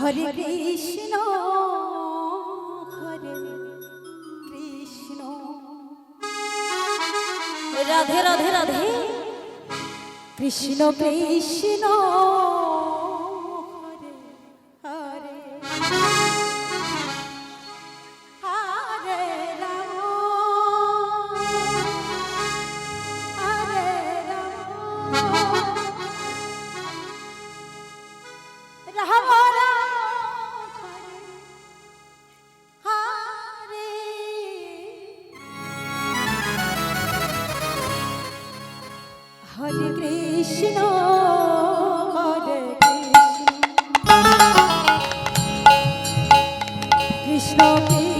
Hare Krishna Hare Krishna. Radhe Radhe Radhe. Krishna Krishna. Krishna Krishna